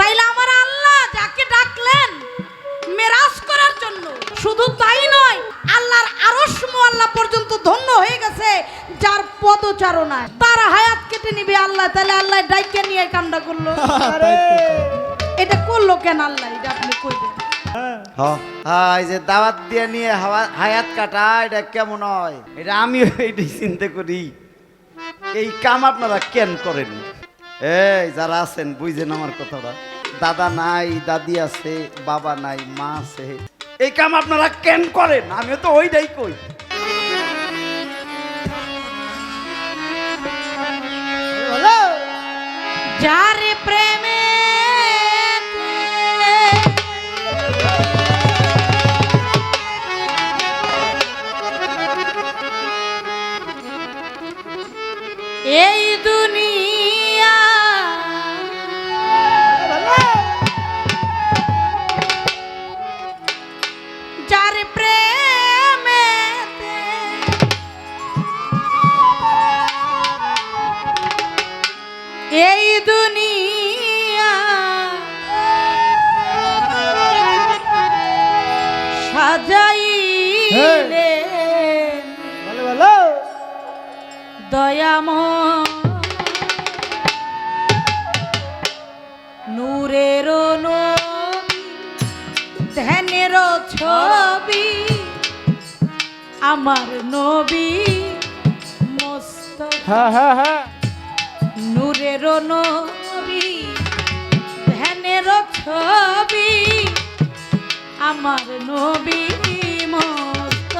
তাইলে আমার আল্লাহ যাকে ডাকলেন মেরাজ করার জন্য শুধু তাই নয় আল্লাহর আরশ আল্লাহ পর্যন্ত ধন্য হয়ে গেছে যার পদচারণায়। তার হায়াত কেটে নিবে আল্লাহ তাহলে আল্লাহ ডাইকে নিয়ে কামটা করল। এটা করল কেন আল্লাহ? এটা আপনি কইবেন। হ্যাঁ। যে দাওয়াত দিয়ে নিয়ে হায়াত কাটা এটা কেমন হয়? এটা আমিও এইটাই চিন্তা করি। এই কাম আপনারা কেন করেন? এই, যারা আছেন, বুঝেন আমার কথাটা। দাদা নাই, দাদি আছে, বাবা নাই, মা আছে। এই কাম আপনারা কেন করেন? আমিও তো ওইটাই কই। যারে প্রেমে নূরের নবী ধ্যানের ছবি আমার নবী মস্ত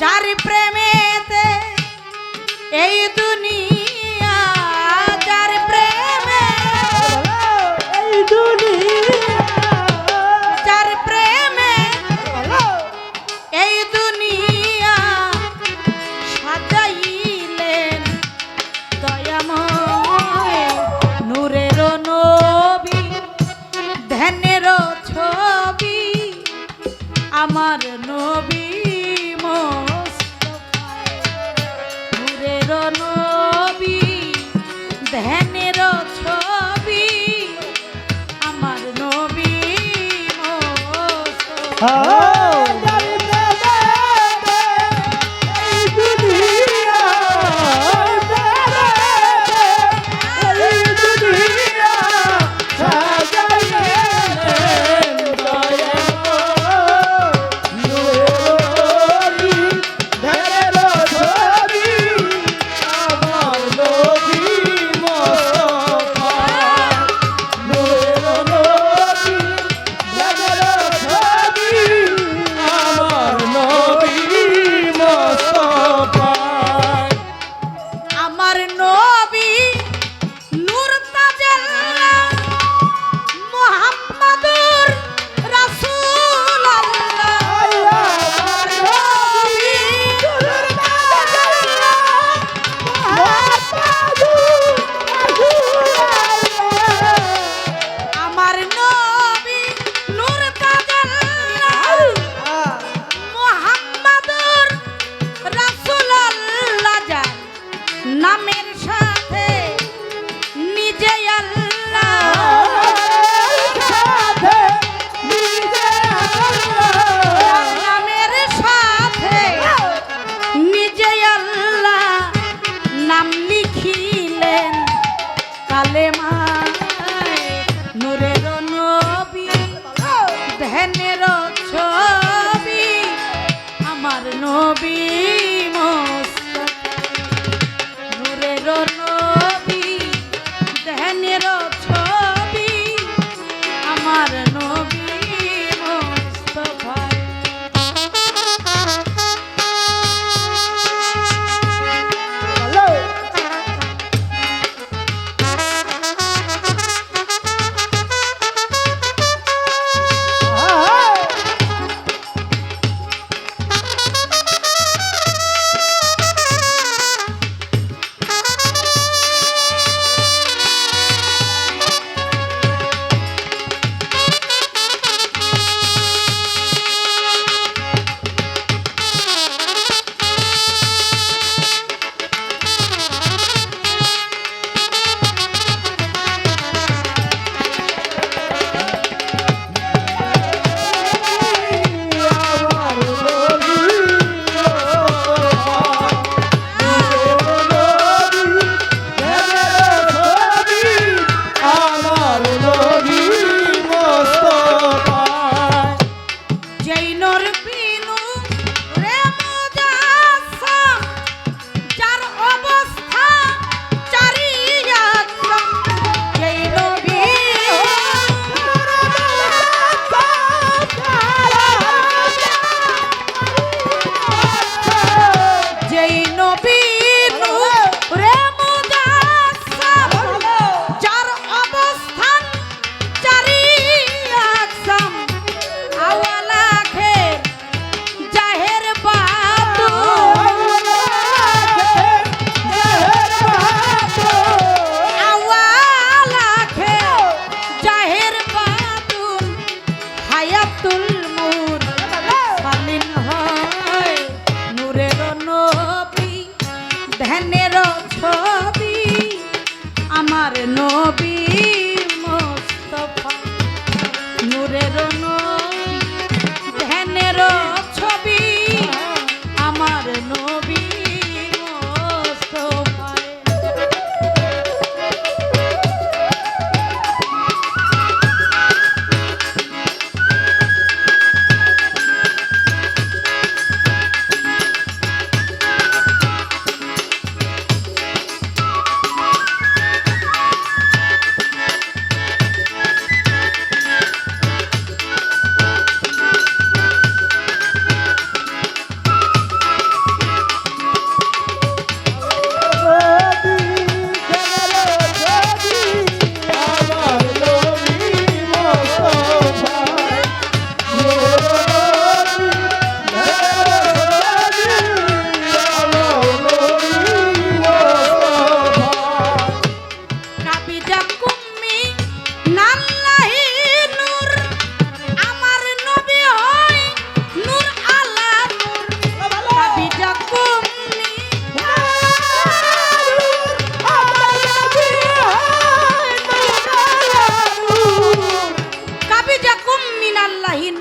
যার প্রেমেতে এই দুনিয়া Ah!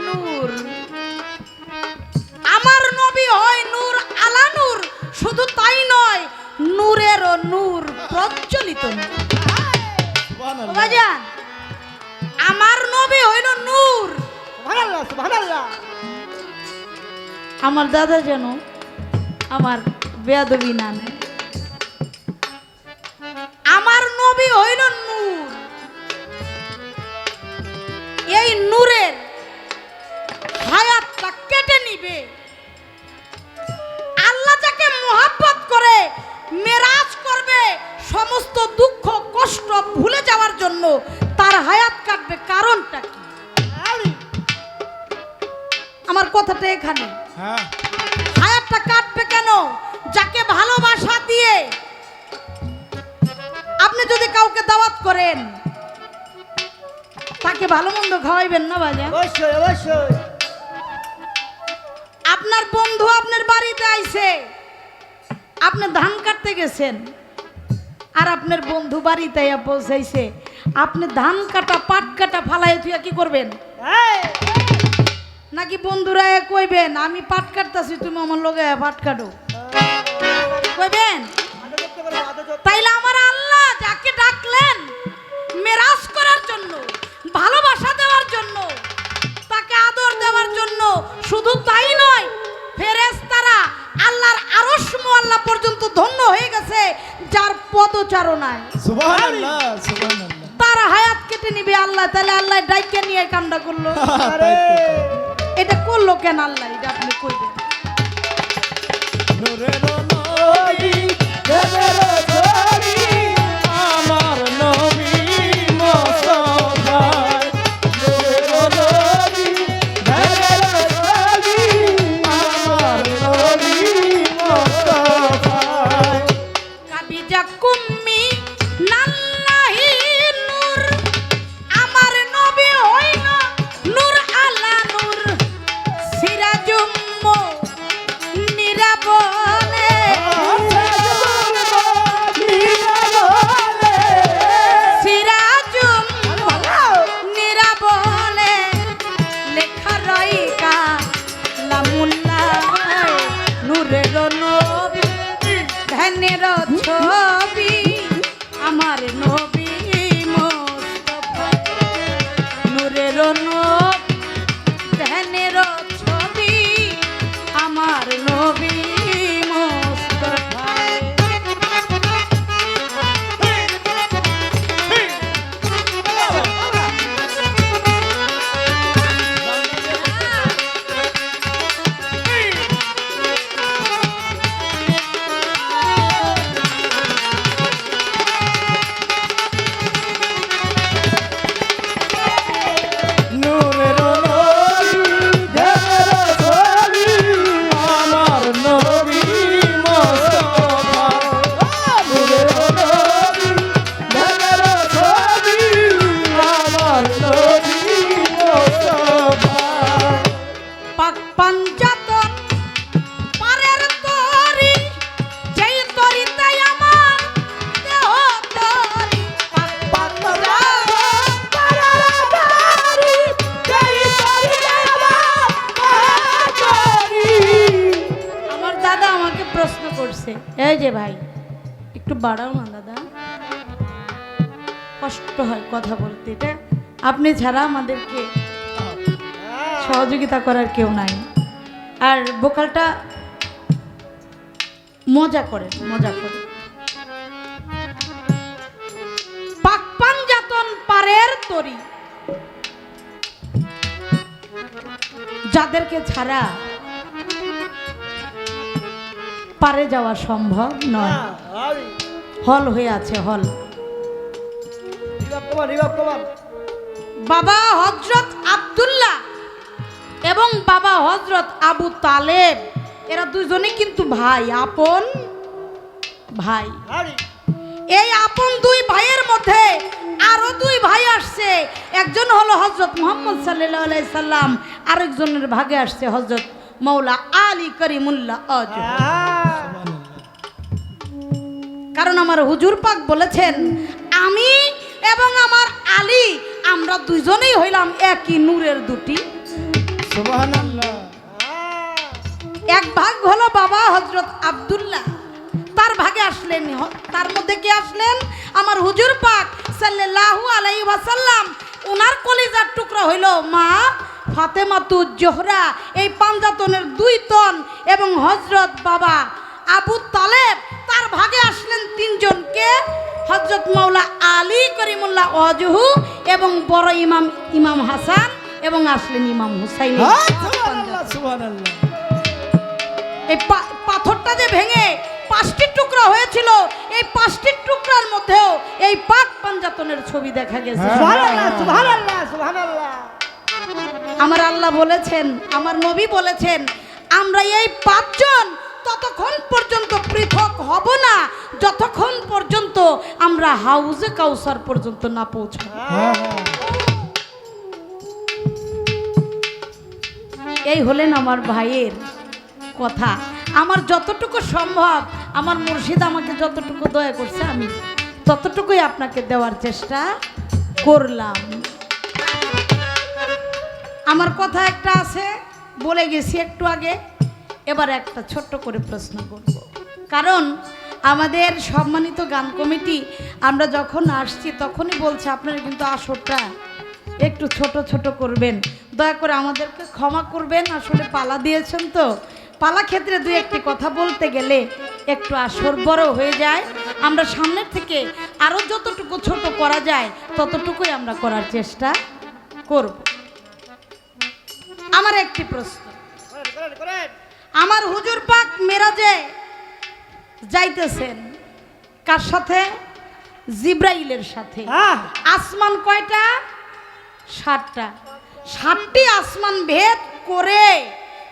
নূর। আমার নবী হয় নূর আলা নূর শুধু তাই নয় নূরেরও নূর প্রজ্বলিত বাজান আমার নবী হইল নূর। আমার দাদা যেন আমার বেয়াদবি না আমার নবী হইল নূর। এই নূরের কেটে নিবে। আল্লাহ যাকে মোহাব্বত করে মেরাজ করবে সমস্ত দুঃখ কষ্ট ভুলে যাওয়ার জন্য তার হায়াত কাটবে কারণটা কি? আমার কথাটা এখানে। হ্যাঁ। হায়াতটা কাটবে কেন? যাকে ভালোবাসা দিয়ে আপনি যদি কাউকে দাওয়াত করেন তাকে ভালো মন্দ খাওয়াইবেন না বাজা অবশ্যই অবশ্যই। আপনার বন্ধু আপনার বাড়িতে আইছে। আপনি ধান কাটতে গেছেন আর আপনার বন্ধু বাড়িতে পৌঁছাইছে। আপনি ধান কাটা পাট কাটা ফালাই তুই কি করবেন? নাকি বন্ধুরা কইবেন আমি পাট কাটতাছি তুমি আমার লগে পাট কাটো? কইবেন? তাইলে আমার আল্লাহ যাকে ডাকলেন মেরাজ করার জন্য ভালোবাসা দেওয়ার জন্য তাকে আদর দেওয়ার জন্য শুধু তাই নয় ফেরেশতারা আল্লাহর আরশ আল্লাহ পর্যন্ত ধন্য হয়ে গেছে যার পদচারণায়। সুবহানাল্লাহ সুবহানাল্লাহ। তার হায়াত কেটে নিবে আল্লাহ তাহলে আল্লাহ ডাইকে নিয়ে কামটা করল। আরে এটা করল কেন আল্লাহ? এটা আপনি কইবেন ছাড়া আমাদেরকে সহযোগিতা করার কেউ নাই। আর বোকালটা মজা করে মজা করে। পাকপান যাতন পারের তরি। যাদেরকে ছাড়া পারে যাওয়া সম্ভব নয়। হল হয়ে আছে হল। বাবা হজরত আব্দুল্লাহ এবং বাবা হজরত আবু তালেব। এরা দুজনেই কিন্তু ভাই আপন ভাই। এই আপন দুই ভাইয়ের মধ্যে আরও দুই ভাই আসছে। একজন হলো হজরত মোহাম্মদ সাল্লাহ সাল্লাম আরেকজনের ভাগে আসছে হজরত মৌলা আলী করিমুল্লাহ কারণ আমার হুজুর পাক বলেছেন আমি এবং আমার আলী আমরা দুজনেই হইলাম একই নূরের দুটি। এক ভাগ হলো বাবা হজরত আব্দুল্লাহ তার ভাগে আসলেন তার মধ্যে কে আসলেন? আমার হুজুর পাক সাল্লাল্লাহু আলাইহি ওয়াসাল্লাম ওনার কলিজার টুকরা হইল মা ফাতেমাতু জোহরা এই পাঞ্জাতনের দুই তন এবং হজরত বাবা আবু তালেব তার ভাগে আসলেন তিনজনকে হজরত মাওলা আলী করিমুল্লাহ অজহু এবং বড় ইমাম ইমাম হাসান এবং আসলেন ইমাম হুসাইন। এই পাথরটা যে ভেঙে পাঁচটি টুকরা হয়েছিল এই পাঁচটি টুকরার মধ্যেও এই পাক পাঞ্জাতনের ছবি দেখা গেছে। আমার আল্লাহ বলেছেন আমার নবী বলেছেন আমরা এই পাঁচজন ততক্ষণ পর্যন্ত পৃথক হব না যতক্ষণ পর্যন্ত আমরা হাউজে কাউসার পর্যন্ত না হ্যাঁ এই হলেন আমার ভাইয়ের কথা। আমার যতটুকু সম্ভব, আমার মুর্শিদ আমাকে যতটুকু দয়া করছে, আমি ততটুকুই আপনাকে দেওয়ার চেষ্টা করলাম। আমার কথা একটা আছে, বলে গেছি একটু আগে। এবার একটা ছোট্ট করে প্রশ্ন করব। কারণ আমাদের সম্মানিত গান কমিটি আমরা যখন আসছি তখনই বলছে আপনারা কিন্তু আসরটা একটু ছোট ছোট করবেন। দয়া করে আমাদেরকে ক্ষমা করবেন আসলে পালা দিয়েছেন তো। পালা ক্ষেত্রে দু একটি কথা বলতে গেলে একটু আসর বড় হয়ে যায়। আমরা সামনের থেকে আরও যতটুকু ছোট করা যায় ততটুকুই আমরা করার চেষ্টা করব। আমার একটি প্রশ্ন। আমার হুজুর পাক মেরাজে যাইতেছেন। কার সাথে? জিব্রাইলের সাথে। আসমান কয়টা? সাতটা। সাতটি আসমান ভেদ করে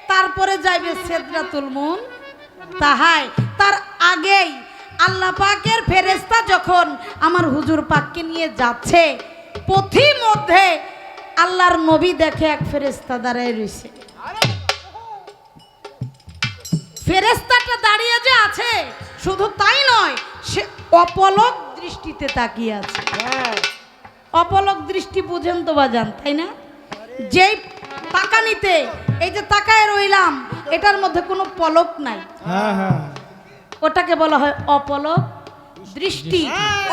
তারপরে যাইবে সেদরাতুল মুন। তাহাই তার আগেই আল্লাহ পাকের ফেরেস্তা যখন আমার হুজুর পাককে নিয়ে যাচ্ছে পথি মধ্যে আল্লাহর নবী দেখে এক ফেরেস্তা দাঁড়ায় রয়েছে ফেরেস্তাটা দাঁড়িয়ে যে আছে শুধু তাই নয় সে অপলক দৃষ্টিতে তাকিয়ে আছে। অপলক দৃষ্টি বুঝেন তো বাজান তাই না? যেই তাকানিতে এই যে তাকায় রইলাম এটার মধ্যে কোনো পলক নাই। হ্যাঁ হ্যাঁ। ওটাকে বলা হয় অপলক দৃষ্টি।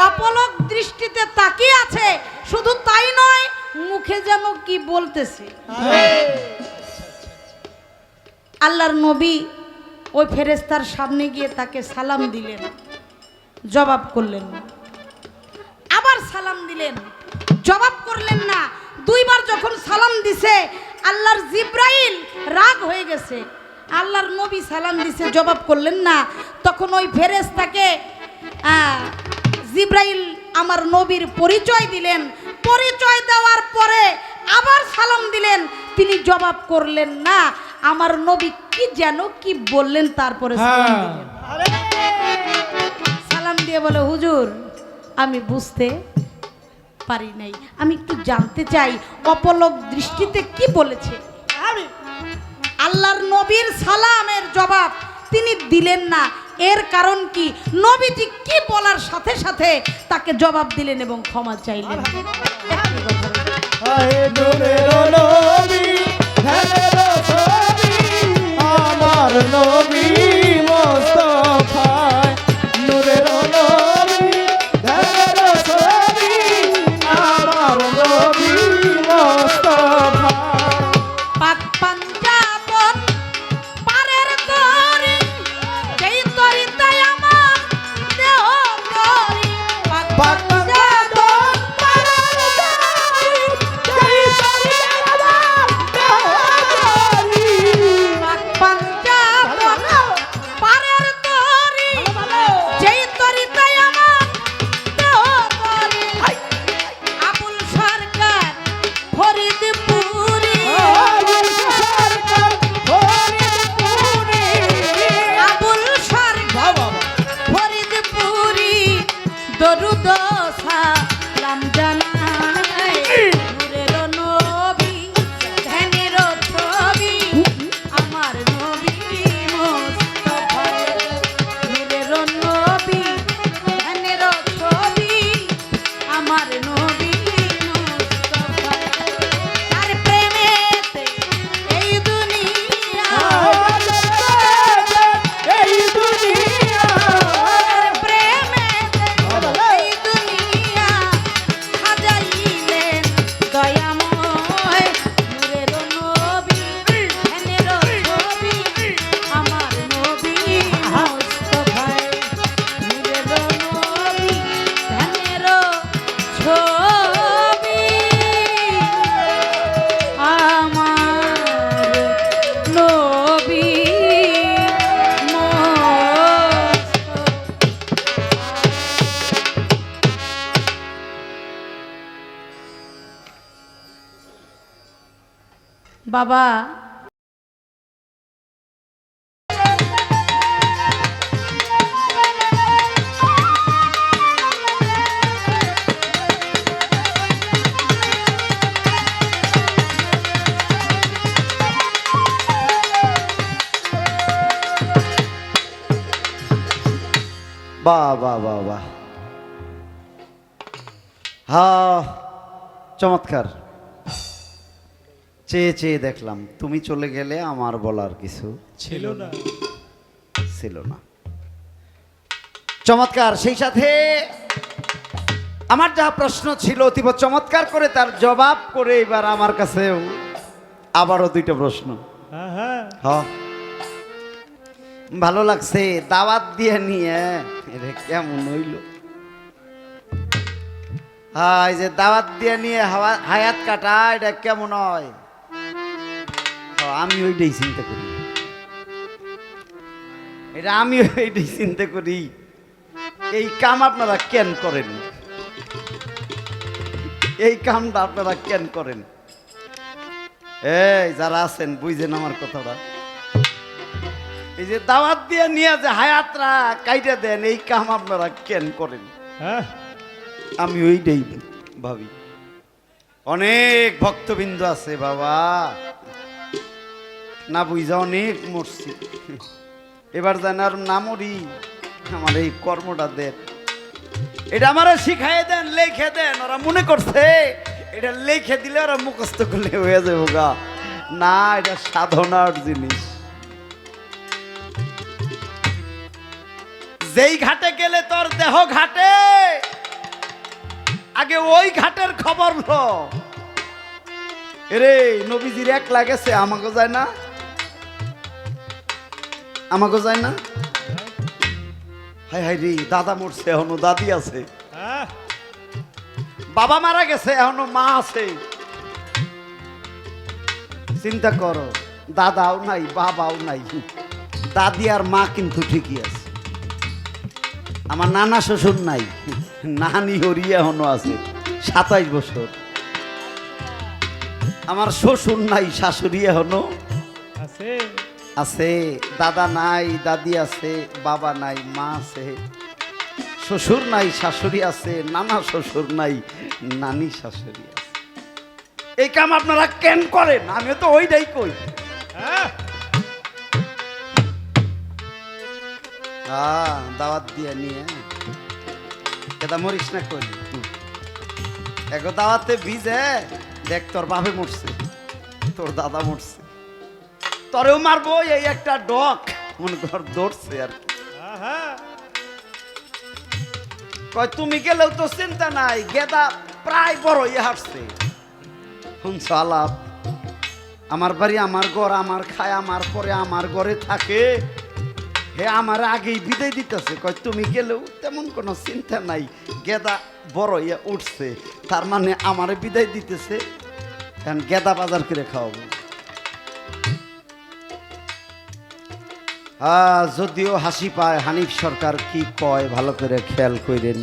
অপলক দৃষ্টিতে তাকিয়ে আছে শুধু তাই নয় মুখে যেন কি বলতেছে। আল্লাহর নবী ওই ফেরেস্তার সামনে গিয়ে তাকে সালাম দিলেন, জবাব করলেন আবার সালাম দিলেন, জবাব করলেন না। দুইবার যখন সালাম দিছে, আল্লাহর জিব্রাইল রাগ হয়ে গেছে। আল্লাহর নবী সালাম দিছে, জবাব করলেন না। তখন ওই ফেরেস্তাকে জিব্রাইল আমার নবীর পরিচয় দিলেন। পরিচয় দেওয়ার পরে আবার সালাম দিলেন। তিনি জবাব করলেন না। আমার নবী কি যেন কি বললেন তারপরে সালাম হ্যাঁ। দিয়ে বলে হুজুর আমি বুঝতে পারি নাই আমি একটু জানতে চাই অপলক দৃষ্টিতে কি বলেছে আল্লাহর নবীর সালামের জবাব তিনি দিলেন না এর কারণ কি নবীজি কি বলার সাথে সাথে তাকে জবাব দিলেন এবং ক্ষমা চাইলেন বাবা বাহ বাহ বাহ বাহ হা চমৎকার চেয়ে চেয়ে দেখলাম তুমি চলে গেলে আমার বলার কিছু ছিল না। ছিল না। চমৎকার সেই সাথে আমার যা প্রশ্ন ছিল অতীব চমৎকার করে তার জবাব করে এবার আমার কাছেও আবারও দুইটা প্রশ্ন। ভালো লাগছে দাওয়াত দিয়ে নিয়ে এটা কেমন হইল। হ্যাঁ এই যে দাওয়াত দিয়ে নিয়ে হাওয়া- হায়াত কাটা এটা কেমন হয়? আমি ওইটাই চিন্তা করি। এটা আমি ওইটাই চিন্তা করি। এই কাম আপনারা কেন করেন? এই কামটা আপনারা কেন করেন? এই যারা আছেন বুঝেন আমার কথাটা। এই যে দাওয়াত দিয়ে নিয়ে যে হায়াতরা কাইটা দেন এই কাম আপনারা কেন করেন? হ্যাঁ? আমি ওইটাই ভাবি। অনেক ভক্তবৃন্দ আছে বাবা। না বুঝা অনেক মরছি। এবার যেন আর না মরি, আমার এই কর্মটা দেন। এটা আমারা শিখাই দেন, লেখে দেন, ওরা মনে করছে, এটা লেখে দিলে ওরা মুখস্থ করলে হয়ে যাব গা। না, এটা সাধনার জিনিস। যেই ঘাটে গেলে তোর দেহ ঘাটে, আগে ওই ঘাটের খবর ল। রে নবীজির এক লাগেছে আমাকে যায় না? আমাকে যায় না? হাই হাই রে দাদা মরছে এখনও দাদি আছে। হ্যাঁ। বাবা মারা গেছে এখনও মা আছে। চিন্তা করো দাদাও নাই বাবাও নাই। দাদি আর মা কিন্তু ঠিকই আছে। আমার নানা শ্বশুর নাই নানি হরি এখনও আছে সাতাইশ বছর। আমার শ্বশুর নাই শাশুড়ি এখনও আছে। আছে দাদা নাই দাদি আছে বাবা নাই মা আছে শ্বশুর নাই শাশুড়ি আছে নানা শ্বশুর নাই নানি শাশুড়ি আছে। এই কাম আপনারা কেন করেন? আমি তো ওইটাই কই। হ্যাঁ? দাওয়াত দিয়ে নিয়ে। এটা মরিস না কই? এক দাওয়াতে ভিজে দেখ তোর বাপে মরছে তোর দাদা মরছে। তোরেও মারবো এই একটা ডক। মনে কর দৌড়ছে আর কয় তুমি গেলেও তো চিন্তা নাই গেদা প্রায় বড় ইয়ে হাঁটছে শুনছ আলাপ? আমার বাড়ি আমার ঘর আমার খায় আমার পরে আমার ঘরে থাকে। হে আমার আগেই বিদায় দিতেছে। কয় তুমি গেলেও তেমন কোনো চিন্তা নাই। গেদা বড় ইয়ে উঠছে। তার মানে আমার বিদায় দিতেছে। এখন গেদা বাজার করে খাওয়াবো। যদিও হাসি পায়, হানিফ সরকার কি কয়, ভালো করে খেয়াল করেন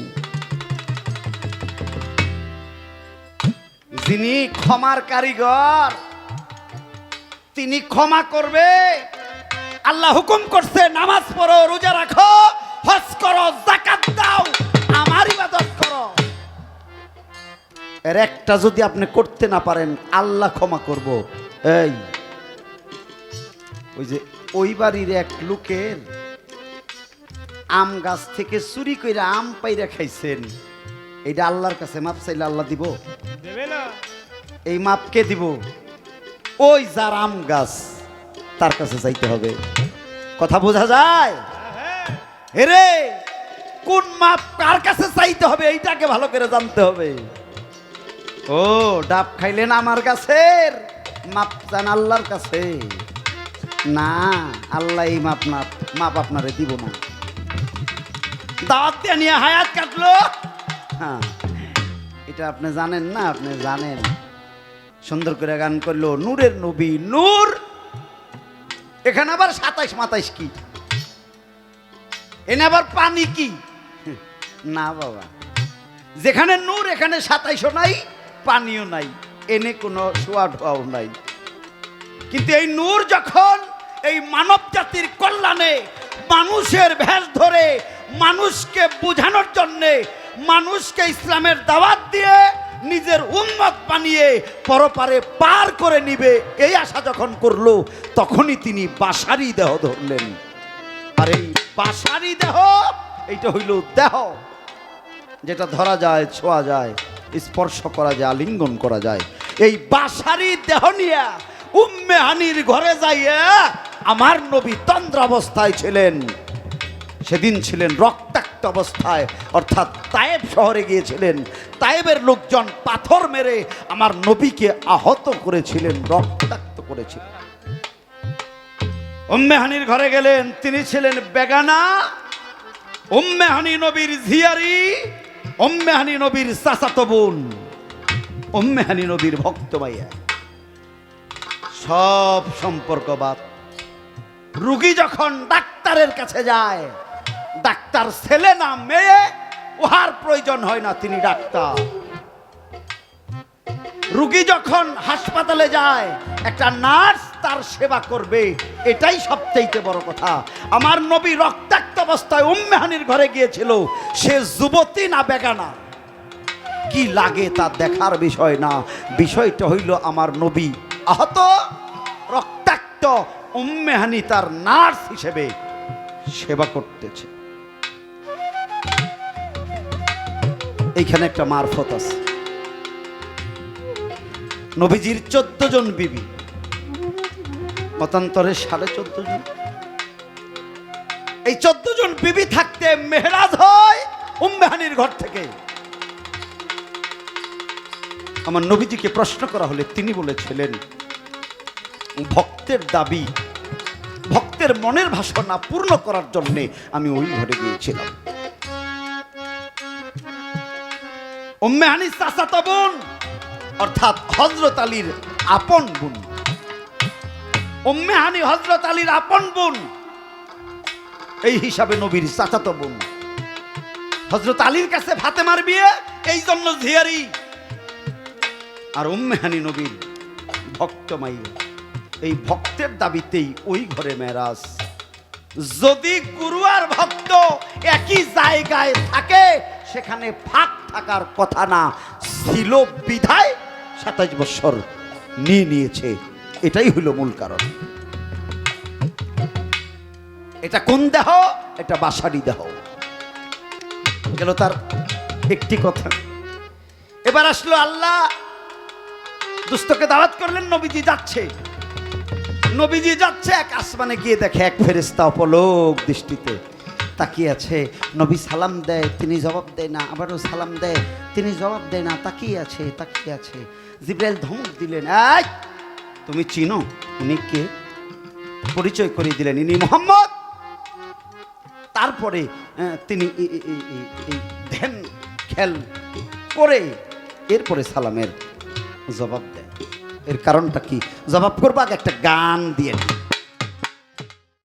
যিনি ক্ষমার কারিগর, তিনি ক্ষমা করবে। আল্লাহ হুকুম করছে, নামাজ পড়ো, রোজা রাখো, হজ করো জাকাত দাও, আমার ইবাদত করো। এর একটা যদি আপনি করতে না পারেন, আল্লাহ ক্ষমা করব। এই, ওই যে ওই বাড়ির এক লোকের আম গাছ থেকে চুরি করে আম পাইরা খাইছেন। এইটা আল্লাহর কাছে মাপ চাইলে আল্লাহ দিব। এই মাপ কে দিব? ওই যার আম গাছ তার কাছে যাইতে হবে। কথা বোঝা যায়? হ্যাঁ হেরে কোন মাপ কার কাছে চাইতে হবে এইটাকে ভালো করে জানতে হবে। ও ডাব খাইলেন আমার গাছের মাপ চান আল্লাহর কাছে। না, আল্লাহ মাপ না, মাপ আপনারে দিব না। দাওয়াত নিয়ে হায়াত কাটলো। হ্যাঁ এটা আপনি জানেন না, আপনি জানেন। সুন্দর করে গান করল, নূরের নবী, নূর। এখানে আবার সাতাইশ মাতাইশ কি? এনে আবার পানি কি? না বাবা। যেখানে নূর, এখানে সাতাইশও নাই, পানিও নাই। এনে কোনো শোয়া ঢোয়াও নাই। কিন্তু এই নূর যখন এই মানব জাতির কল্যাণে মানুষের ভেষ ধরে মানুষকে বোঝানোর জন্যে মানুষকে ইসলামের দাওয়াত দিয়ে নিজের উন্মত বানিয়ে পরপারে পার করে নিবে, এই আশা যখন করল, তখনই তিনি বাসারি দেহ ধরলেন। আর এই বাসারি দেহ, এইটা হইল দেহ, যেটা ধরা যায়, ছোঁয়া যায়, স্পর্শ করা যায়, আলিঙ্গন করা যায়। এই বাসারি দেহ নিয়ে উম্মে হানির ঘরে যাইয়ে আমার নবী তন্দ্র অবস্থায় ছিলেন। সেদিন ছিলেন রক্তাক্ত অবস্থায়, অর্থাৎ তায়েব শহরে গিয়েছিলেন। তায়েবের লোকজন পাথর মেরে আমার নবীকে আহত করেছিলেন, রক্তাক্ত করেছিলেন। উম্মে হানির ঘরে গেলেন, তিনি ছিলেন বেগানা, উম্মে হানি নবীর ঝিয়ারি, উম্মে হানি নবীর চাচাতো বোন, উম্মে হানি নবীর ভক্ত মাইয়া সব সম্পর্কবাদ রুগী যখন ডাক্তারের কাছে যায়, ডাক্তার ছেলে না মেয়ে, উহার প্রয়োজন হয় না তিনি ডাক্তার। রুগী যখন হাসপাতালে যায়, একটা নার্স তার সেবা করবে, এটাই সবচেয়ে বড় কথা। আমার নবী রক্তাক্ত অবস্থায় উম্মেহানির ঘরে গিয়েছিল, সে যুবতী না বেগানা। কি লাগে তা দেখার বিষয় না। বিষয়টা হইল আমার নবী আহত, রক্তাক্ত উম্মেহানি তার নার্স হিসেবে সেবা করতেছে। এইখানে একটা মারফত আছে। নবীজির চোদ্দ জন বিবি। মতান্তরে সাড়ে চোদ্দ জন। এই চোদ্দ জন বিবি থাকতে মেহরাজ হয় উম্মেহানির ঘর থেকে। আমার নবীজিকে প্রশ্ন করা হলে তিনি বলেছিলেন ভক্তের দাবি, ভক্তের মনের ভাষণা পূর্ণ করার জন্য আমি ওই ঘরে গিয়েছিলাম। উম্মে হানি বোন, অর্থাৎ হজরত আলীর আপন বোন। উম্মে হজরত আলীর আপন বোন, এই হিসাবে নবীর চাচাতো বোন। হজরত আলীর কাছে ফাতেমার বিয়ে এই জন্য ঝিয়ারি। আর উম্মেহানি নবীর ভক্ত মাইয়া। এই ভক্তের দাবিতেই ওই ঘরে মেরাজ। যদি গুরু আর ভক্ত একই জায়গায় থাকে, সেখানে ফাঁক থাকার কথা না, ছিল বিধায় সাতাশ বছর নিয়ে নিয়েছে। এটাই হইল মূল কারণ। এটা কোন দেহ? এটা বাসারি দেহ। গেল তার একটি কথা। এবার আসলো আল্লাহ দুস্থকে দাওয়াত করলেন, নবীজি যাচ্ছে। নবীজি যাচ্ছে, এক আসমানে গিয়ে দেখে এক ফেরেস্তা অপলোক দৃষ্টিতে তাকিয়ে আছে। নবী সালাম দেয়, তিনি জবাব দেয় না, আবারও সালাম দেয়, তিনি জবাব দেয় না, তাকিয়ে আছে তাকিয়ে আছে। জিব্রাইল ধমক দিলেন, এই, তুমি চিনো, উনি কে? পরিচয় করিয়ে দিলেন, ইনি মোহাম্মদ। তারপরে তিনি ধ্যান খেল করে এরপরে সালামের জবাব দেয় এর কারণটা কি জবাব করব আগে একটা গান দিয়ে।